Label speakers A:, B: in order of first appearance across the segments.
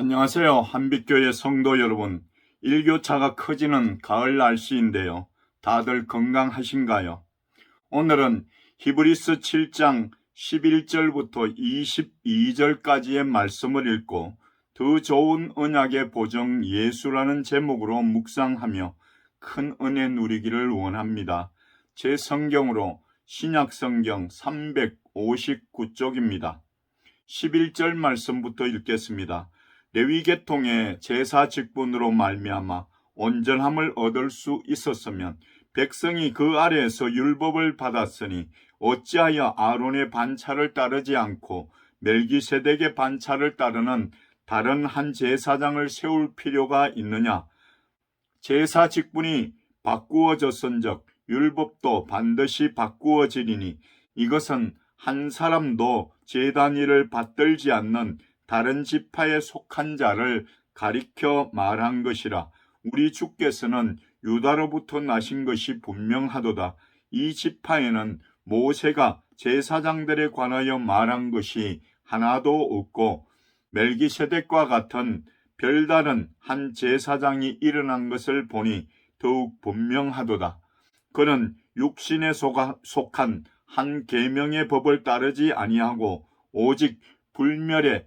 A: 안녕하세요. 한빛교회 성도 여러분. 일교차가 커지는 가을 날씨인데요. 다들 건강하신가요? 오늘은 히브리스 7장 11절부터 22절까지의 말씀을 읽고 더 좋은 언약의 보정 예수라는 제목으로 묵상하며 큰 은혜 누리기를 원합니다. 제 성경으로 신약 성경 359쪽입니다. 11절 말씀부터 읽겠습니다. 레위 계통의 제사 직분으로 말미암아 온전함을 얻을 수 있었으면 백성이 그 아래에서 율법을 받았으니 어찌하여 아론의 반차를 따르지 않고 멜기세덱의 반차를 따르는 다른 한 제사장을 세울 필요가 있느냐? 제사 직분이 바꾸어졌은적 율법도 반드시 바꾸어지리니 이것은 한 사람도 제단 일을 받들지 않는 다른 지파에 속한 자를 가리켜 말한 것이라 우리 주께서는 유다로부터 나신 것이 분명하도다. 이 지파에는 모세가 제사장들에 관하여 말한 것이 하나도 없고 멜기세덱과 같은 별다른 한 제사장이 일어난 것을 보니 더욱 분명하도다. 그는 육신에 속한 한 계명의 법을 따르지 아니하고 오직 불멸의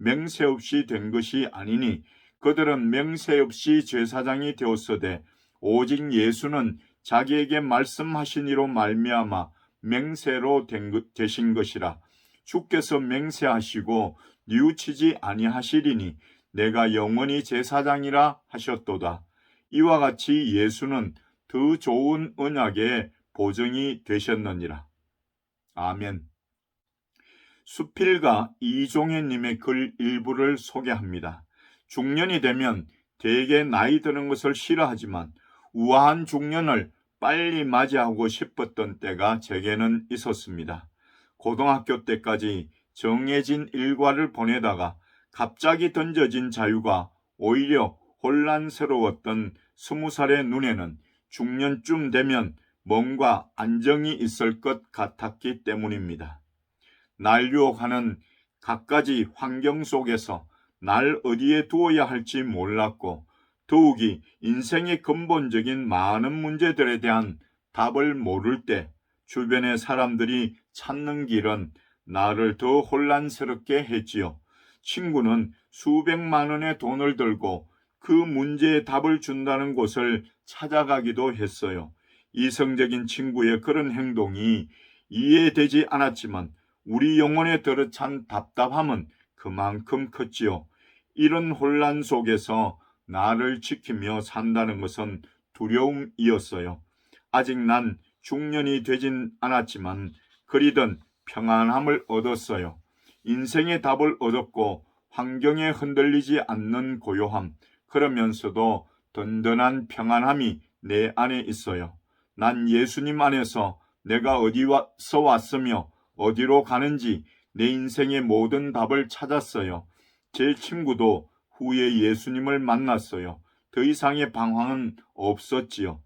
A: 맹세 없이 된 것이 아니니 그들은 맹세 없이 제사장이 되었으되 오직 예수는 자기에게 말씀하신 이로 말미암아 맹세로 된 것- 되신 것이라. 주께서 맹세하시고 뉘우치지 아니하시리니 내가 영원히 제사장이라 하셨도다. 이와 같이 예수는 더 좋은 언약의 보증이 되셨느니라. 아멘 수필가 이종혜님의 글 일부를 소개합니다. 중년이 되면 대개 나이 드는 것을 싫어하지만 우아한 중년을 빨리 맞이하고 싶었던 때가 제게는 있었습니다. 고등학교 때까지 정해진 일과를 보내다가 갑자기 던져진 자유가 오히려 혼란스러웠던 스무 살의 눈에는 중년쯤 되면 뭔가 안정이 있을 것 같았기 때문입니다. 날 유혹하는 갖가지 환경 속에서 날 어디에 두어야 할지 몰랐고 더욱이 인생의 근본적인 많은 문제들에 대한 답을 모를 때 주변의 사람들이 찾는 길은 나를 더 혼란스럽게 했지요. 친구는 수백만 원의 돈을 들고 그 문제에 답을 준다는 곳을 찾아가기도 했어요. 이성적인 친구의 그런 행동이 이해되지 않았지만 우리 영혼에 들어찬 답답함은 그만큼 컸지요. 이런 혼란 속에서 나를 지키며 산다는 것은 두려움이었어요. 아직 난 중년이 되진 않았지만 그리던 평안함을 얻었어요. 인생의 답을 얻었고 환경에 흔들리지 않는 고요함, 그러면서도 든든한 평안함이 내 안에 있어요. 난 예수님 안에서 내가 어디서 왔으며 어디로 가는지 내 인생의 모든 답을 찾았어요. 제 친구도 후에 예수님을 만났어요. 더 이상의 방황은 없었지요.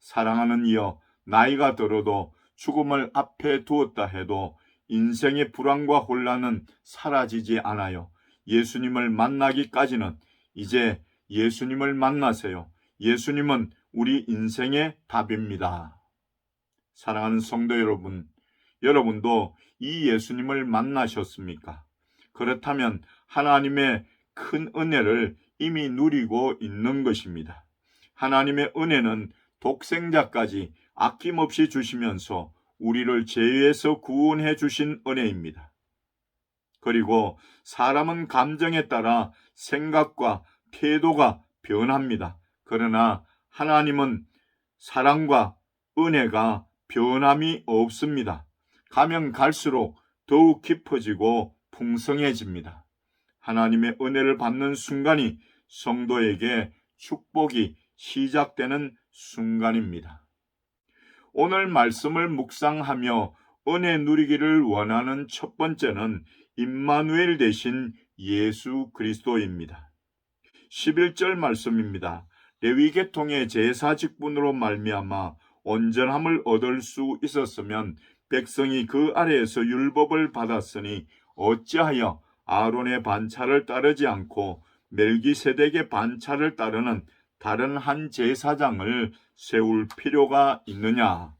A: 사랑하는 이여, 나이가 들어도 죽음을 앞에 두었다 해도 인생의 불안과 혼란은 사라지지 않아요. 예수님을 만나기까지는 이제 예수님을 만나세요. 예수님은 우리 인생의 답입니다. 사랑하는 성도 여러분, 여러분도 이 예수님을 만나셨습니까? 그렇다면 하나님의 큰 은혜를 이미 누리고 있는 것입니다. 하나님의 은혜는 독생자까지 아낌없이 주시면서 우리를 죄에서 구원해 주신 은혜입니다. 그리고 사람은 감정에 따라 생각과 태도가 변합니다. 그러나 하나님은 사랑과 은혜가 변함이 없습니다. 가면 갈수록 더욱 깊어지고 풍성해집니다. 하나님의 은혜를 받는 순간이 성도에게 축복이 시작되는 순간입니다. 오늘 말씀을 묵상하며 은혜 누리기를 원하는 첫 번째는 임마누엘 대신 예수 그리스도입니다. 11절 말씀입니다. 레위 계통의 제사 직분으로 말미암아 온전함을 얻을 수 있었으면 백성이 그 아래에서 율법을 받았으니 어찌하여 아론의 반차를 따르지 않고 멜기세덱의 반차를 따르는 다른 한 제사장을 세울 필요가 있느냐?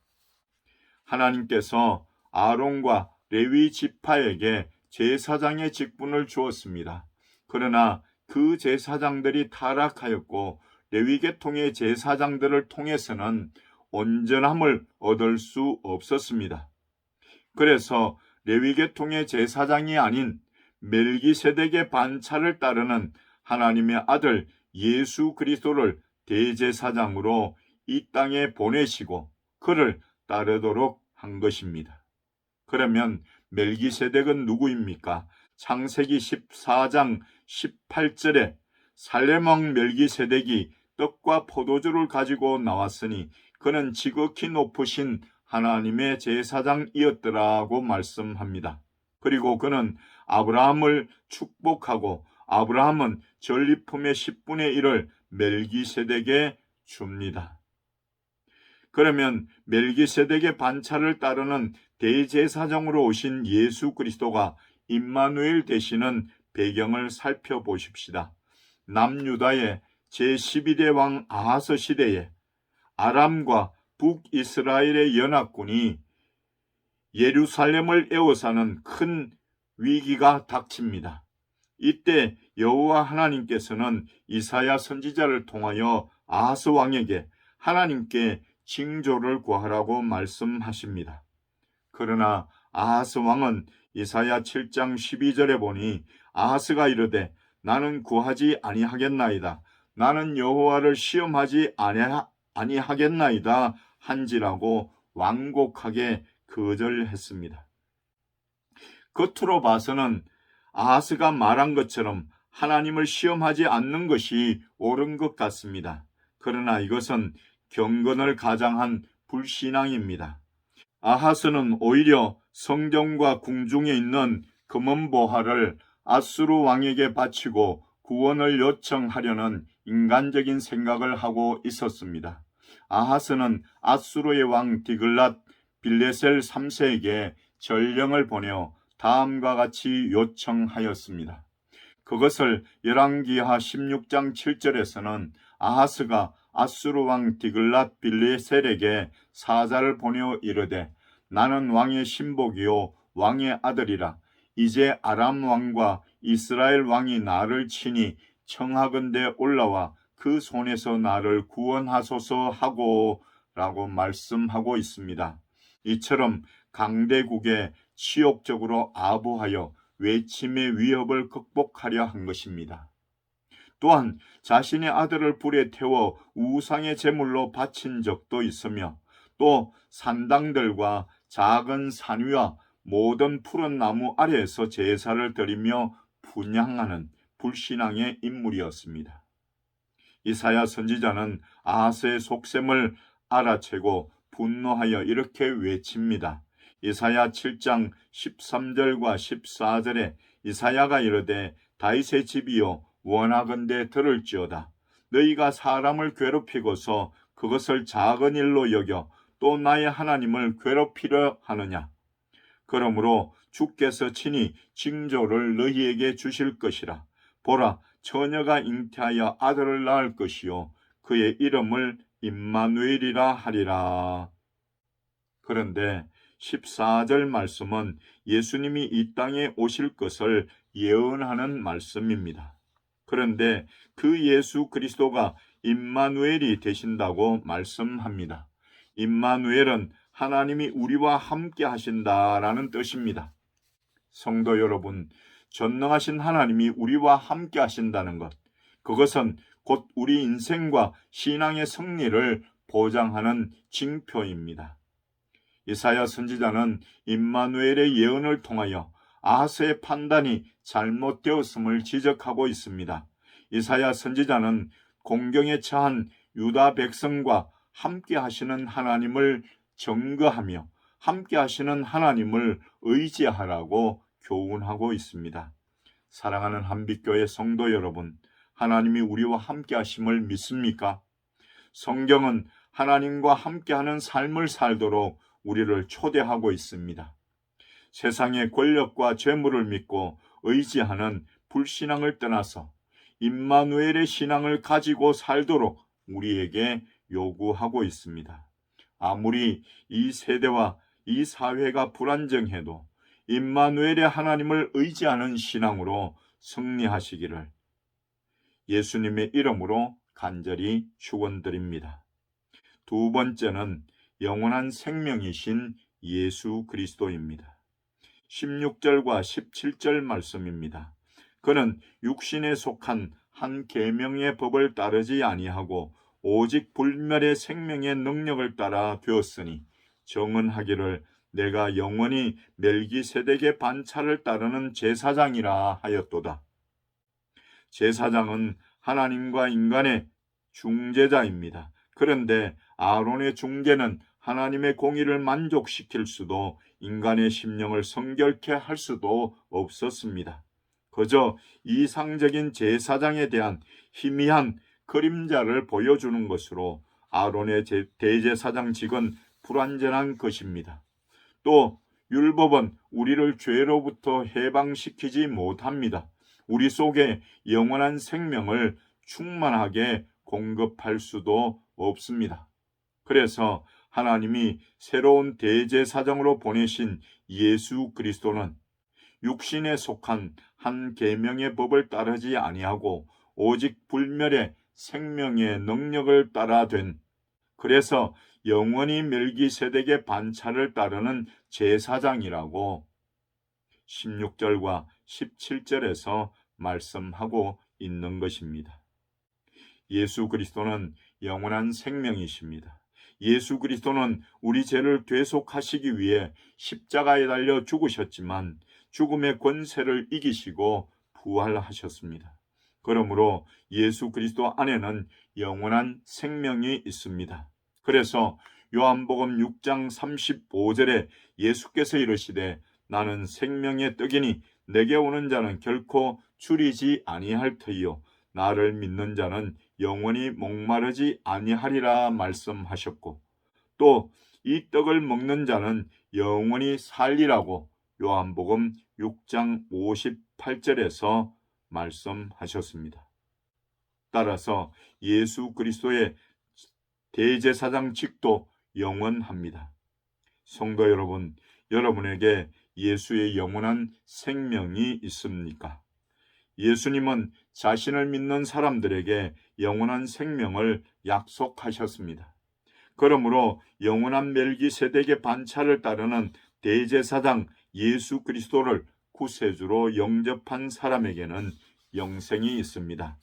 A: 하나님께서 아론과 레위 지파에게 제사장의 직분을 주었습니다. 그러나 그 제사장들이 타락하였고 레위 계통의 제사장들을 통해서는 온전함을 얻을 수 없었습니다. 그래서 레위 계통의 제사장이 아닌 멜기세덱의 반차를 따르는 하나님의 아들 예수 그리스도를 대제사장으로 이 땅에 보내시고 그를 따르도록 한 것입니다. 그러면 멜기세덱은 누구입니까? 창세기 14장 18절에 살레망 멜기세덱이 떡과 포도주를 가지고 나왔으니 그는 지극히 높으신 하나님의 제사장이었더라고 말씀합니다. 그리고 그는 아브라함을 축복하고 아브라함은 전리품의 10분의 1을 멜기세덱에 줍니다. 그러면 멜기세덱의 반차를 따르는 대제사장으로 오신 예수 그리스도가 임마누엘 되시는 배경을 살펴보십시다. 남유다의 제12대 왕 아하스 시대에 아람과 북이스라엘의 연합군이 예루살렘을 에워싸는 큰 위기가 닥칩니다. 이때 여호와 하나님께서는 이사야 선지자를 통하여 아하스 왕에게 하나님께 징조를 구하라고 말씀하십니다. 그러나 아하스 왕은 이사야 7장 12절에 보니 아하스가 이르되 나는 구하지 아니하겠나이다. 나는 여호와를 시험하지 아니하겠나이다 한지라고 완곡하게 거절했습니다. 겉으로 봐서는 아하스가 말한 것처럼 하나님을 시험하지 않는 것이 옳은 것 같습니다. 그러나 이것은 경건을 가장한 불신앙입니다. 아하스는 오히려 성경과 궁중에 있는 금은보화를 아수르 왕에게 바치고 구원을 요청하려는 인간적인 생각을 하고 있었습니다. 아하스는 아수르의 왕 디글랏 빌레셀 3세에게 전령을 보내어 다음과 같이 요청하였습니다. 그것을 열왕기하 16장 7절에서는 아하스가 아수르 왕 디글랏 빌레셀에게 사자를 보내어 이르되 나는 왕의 신복이요 왕의 아들이라 이제 아람 왕과 이스라엘 왕이 나를 치니 청하건대 올라와 그 손에서 나를 구원하소서 하고 라고 말씀하고 있습니다. 이처럼 강대국에 치욕적으로 아부하여 외침의 위협을 극복하려 한 것입니다. 또한 자신의 아들을 불에 태워 우상의 제물로 바친 적도 있으며 또 산당들과 작은 산 위와 모든 푸른 나무 아래에서 제사를 드리며 분양하는 불신앙의 인물이었습니다. 이사야 선지자는 아하스의 속셈을 알아채고 분노하여 이렇게 외칩니다. 이사야 7장 13절과 14절에 이사야가 이르되 다윗의 집이요 원하건대 들을지어다. 너희가 사람을 괴롭히고서 그것을 작은 일로 여겨 또 나의 하나님을 괴롭히려 하느냐? 그러므로 주께서 친히 징조를 너희에게 주실 것이라. 보라 처녀가 잉태하여 아들을 낳을 것이요 그의 이름을 임마누엘이라 하리라 그런데 14절 말씀은 예수님이 이 땅에 오실 것을 예언하는 말씀입니다. 그런데 그 예수 그리스도가 임마누엘이 되신다고 말씀합니다. 임마누엘은 하나님이 우리와 함께 하신다라는 뜻입니다. 성도 여러분, 전능하신 하나님이 우리와 함께 하신다는 것, 그것은 곧 우리 인생과 신앙의 승리를 보장하는 징표입니다. 이사야 선지자는 임마누엘의 예언을 통하여 아하스의 판단이 잘못되었음을 지적하고 있습니다. 이사야 선지자는 공경에 처한 유다 백성과 함께 하시는 하나님을 증거하며 함께 하시는 하나님을 의지하라고 교훈하고 있습니다. 사랑하는 한빛교회 성도 여러분, 하나님이 우리와 함께 하심을 믿습니까? 성경은 하나님과 함께하는 삶을 살도록 우리를 초대하고 있습니다. 세상의 권력과 재물을 믿고 의지하는 불신앙을 떠나서 임마누엘의 신앙을 가지고 살도록 우리에게 요구하고 있습니다. 아무리 이 세대와 이 사회가 불안정해도 임마누엘의 하나님을 의지하는 신앙으로 승리하시기를 예수님의 이름으로 간절히 축원드립니다. 두 번째는 영원한 생명이신 예수 그리스도입니다. 16절과 17절 말씀입니다. 그는 육신에 속한 한 계명의 법을 따르지 아니하고 오직 불멸의 생명의 능력을 따라 되었으니 정언하기를 내가 영원히 멜기세덱의 반차를 따르는 제사장이라 하였도다. 제사장은 하나님과 인간의 중재자입니다. 그런데 아론의 중재는 하나님의 공의를 만족시킬 수도 인간의 심령을 성결케 할 수도 없었습니다. 그저 이상적인 제사장에 대한 희미한 그림자를 보여주는 것으로 아론의 제- 대제사장직은 불완전한 것입니다. 또 율법은 우리를 죄로부터 해방시키지 못합니다. 우리 속에 영원한 생명을 충만하게 공급할 수도 없습니다. 그래서 하나님이 새로운 대제사장으로 보내신 예수 그리스도는 육신에 속한 한 계명의 법을 따르지 아니하고 오직 불멸의 생명의 능력을 따라 된 그래서 영원히 멜기세덱의 반차를 따르는 제사장이라고 16절과 17절에서 말씀하고 있는 것입니다. 예수 그리스도는 영원한 생명이십니다. 예수 그리스도는 우리 죄를 되속하시기 위해 십자가에 달려 죽으셨지만 죽음의 권세를 이기시고 부활하셨습니다. 그러므로 예수 그리스도 안에는 영원한 생명이 있습니다. 그래서 요한복음 6장 35절에 예수께서 이르시되 나는 생명의 떡이니 내게 오는 자는 결코 줄이지 아니할 터이요 나를 믿는 자는 영원히 목마르지 아니하리라 말씀하셨고 또 이 떡을 먹는 자는 영원히 살리라고 요한복음 6장 58절에서 말씀하셨습니다. 따라서 예수 그리스도의 대제사장직도 영원합니다. 성도 여러분, 여러분에게 예수의 영원한 생명이 있습니까? 예수님은 자신을 믿는 사람들에게 영원한 생명을 약속하셨습니다. 그러므로 영원한 멜기세덱의 반차를 따르는 대제사장 예수 그리스도를 구세주로 영접한 사람에게는 영생이 있습니다.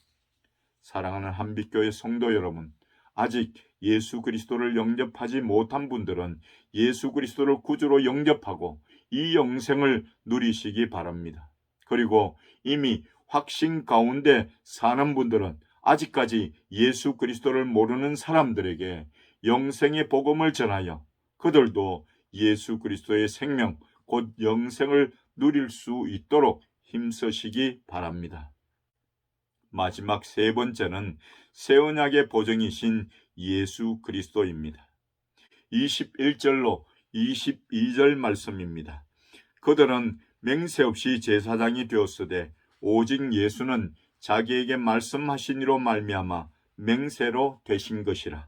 A: 사랑하는 한빛교회 성도 여러분, 아직 예수 그리스도를 영접하지 못한 분들은 예수 그리스도를 구주로 영접하고 이 영생을 누리시기 바랍니다. 그리고 이미 확신 가운데 사는 분들은 아직까지 예수 그리스도를 모르는 사람들에게 영생의 복음을 전하여 그들도 예수 그리스도의 생명, 곧 영생을 누릴 수 있도록 힘쓰시기 바랍니다. 마지막 세 번째는 새 언약의 보증이신 예수 그리스도입니다. 21절로 22절 말씀입니다. 그들은 맹세 없이 제사장이 되었으되 오직 예수는 자기에게 말씀하신 이로 말미암아 맹세로 되신 것이라.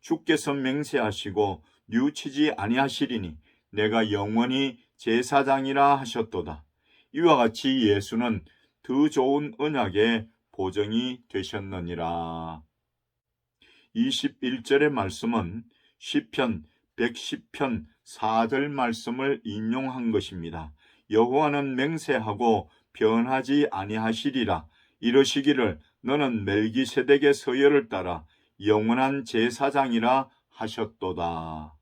A: 주께서 맹세하시고 뉘우치지 아니하시리니 내가 영원히 제사장이라 하셨도다. 이와 같이 예수는 더 좋은 언약의 보정이 되셨느니라. 21절의 말씀은 시편 110편 4절 말씀을 인용한 것입니다. 여호와는 맹세하고 변하지 아니하시리라 이러시기를 너는 멜기세덱의 서열을 따라 영원한 제사장이라 하셨도다.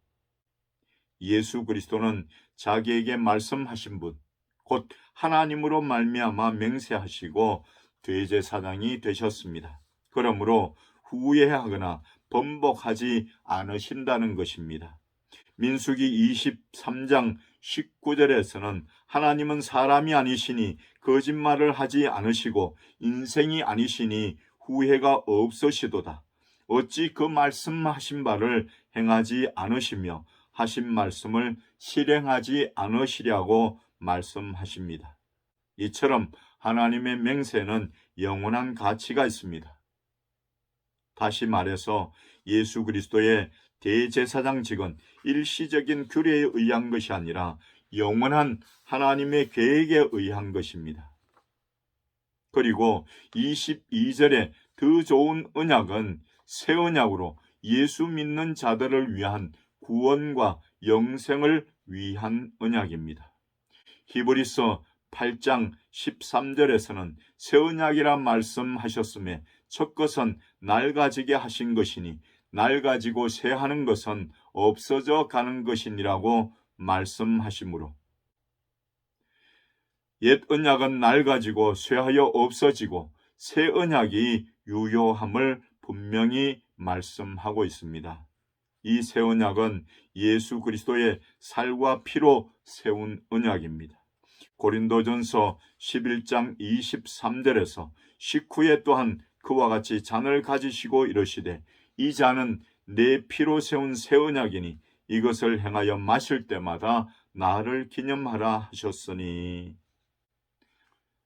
A: 예수 그리스도는 자기에게 말씀하신 분, 곧 하나님으로 말미암아 맹세하시고 대제사장이 되셨습니다. 그러므로 후회하거나 번복하지 않으신다는 것입니다. 민수기 23장 19절에서는 하나님은 사람이 아니시니 거짓말을 하지 않으시고 인생이 아니시니 후회가 없으시도다. 어찌 그 말씀하신 바를 행하지 않으시며 하신 말씀을 실행하지 않으시려고 말씀하십니다. 이처럼 하나님의 맹세는 영원한 가치가 있습니다. 다시 말해서 예수 그리스도의 대제사장직은 일시적인 규례에 의한 것이 아니라 영원한 하나님의 계획에 의한 것입니다. 그리고 22절에 더 좋은 언약은 새 언약으로 예수 믿는 자들을 위한 구원과 영생을 위한 언약입니다. 히브리서 8장 13절에서는 새 언약이라 말씀하셨음에 첫 것은 낡아지게 하신 것이니 낡아지고 새하는 것은 없어져 가는 것이니라고 말씀하시므로 옛 언약은 낡아지고 쇠하여 없어지고 새 언약이 유효함을 분명히 말씀하고 있습니다. 이 새 언약은 예수 그리스도의 살과 피로 세운 언약입니다. 고린도전서 11장 23절에서 식후에 또한 그와 같이 잔을 가지시고 이르시되 이 잔은 내 피로 세운 새 언약이니 이것을 행하여 마실 때마다 나를 기념하라 하셨으니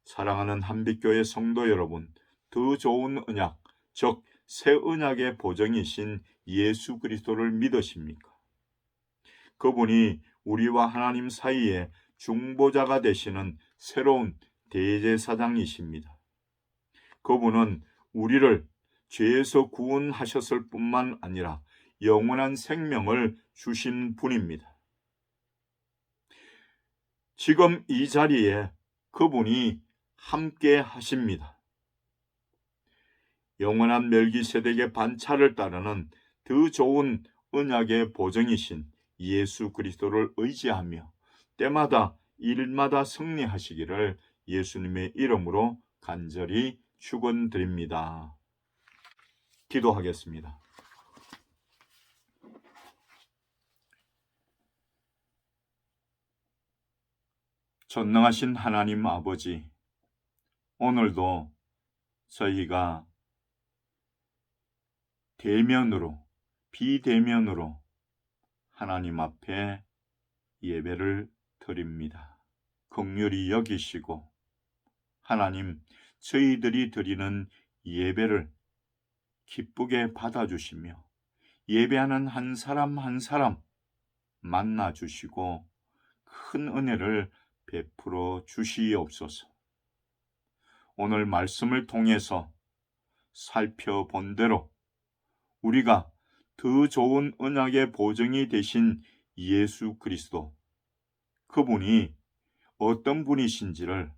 A: 사랑하는 한빛교회 성도 여러분 더 좋은 언약 즉 새 언약의 보정이신 예수 그리스도를 믿으십니까? 그분이 우리와 하나님 사이에 중보자가 되시는 새로운 대제사장이십니다. 그분은 우리를 죄에서 구원하셨을 뿐만 아니라 영원한 생명을 주신 분입니다. 지금 이 자리에 그분이 함께 하십니다. 영원한 멜기세덱의 반차를 따르는 더 좋은 언약의 보정이신 예수 그리스도를 의지하며 때마다 일마다 승리하시기를 예수님의 이름으로 간절히 축원드립니다. 기도하겠습니다. 전능하신 하나님 아버지, 오늘도 저희가 대면으로, 비대면으로 하나님 앞에 예배를 드립니다. 긍휼히 여기시고 하나님 저희들이 드리는 예배를 기쁘게 받아주시며 예배하는 한 사람 한 사람 만나 주시고 큰 은혜를 베풀어 주시옵소서. 오늘 말씀을 통해서 살펴본 대로 우리가 더 좋은 언약의 보증이 되신 예수 그리스도 그분이 어떤 분이신지를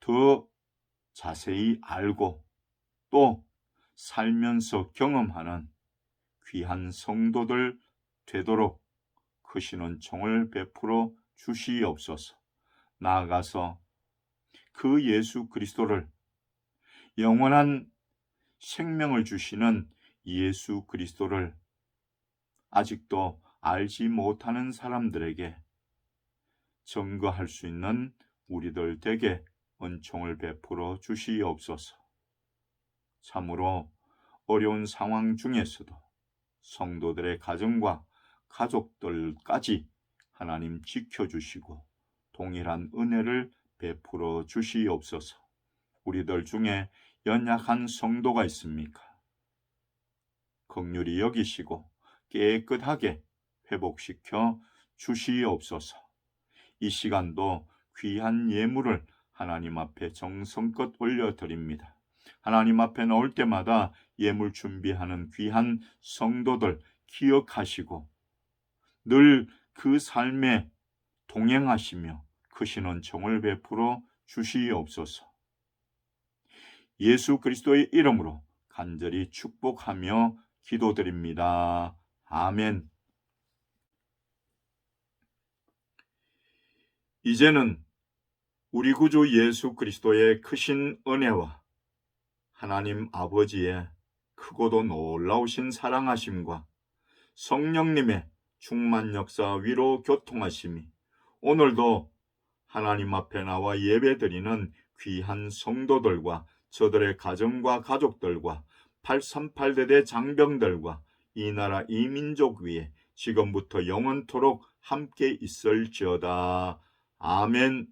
A: 더 자세히 알고 또 살면서 경험하는 귀한 성도들 되도록 크신 은총을 베풀어 주시옵소서. 나아가서 그 예수 그리스도를 영원한 생명을 주시는 예수 그리스도를 아직도 알지 못하는 사람들에게 증거할 수 있는 우리들 에게 은총을 베풀어 주시옵소서. 참으로 어려운 상황 중에서도 성도들의 가정과 가족들까지 하나님 지켜주시고 동일한 은혜를 베풀어 주시옵소서. 우리들 중에 연약한 성도가 있습니까? 극률이 여기시고 깨끗하게 회복시켜 주시옵소서. 이 시간도 귀한 예물을 하나님 앞에 정성껏 올려드립니다. 하나님 앞에 나올 때마다 예물 준비하는 귀한 성도들 기억하시고 늘 그 삶에 동행하시며 크신 은총을 베풀어 주시옵소서. 예수 그리스도의 이름으로 간절히 축복하며 기도드립니다. 아멘. 이제는 우리 구주 예수 그리스도의 크신 은혜와 하나님 아버지의 크고도 놀라우신 사랑하심과 성령님의 충만 역사 위로 교통하심이 오늘도 하나님 앞에 나와 예배드리는 귀한 성도들과 저들의 가정과 가족들과 838대대 장병들과 이 나라 이 민족 위에 지금부터 영원토록 함께 있을지어다. 아멘.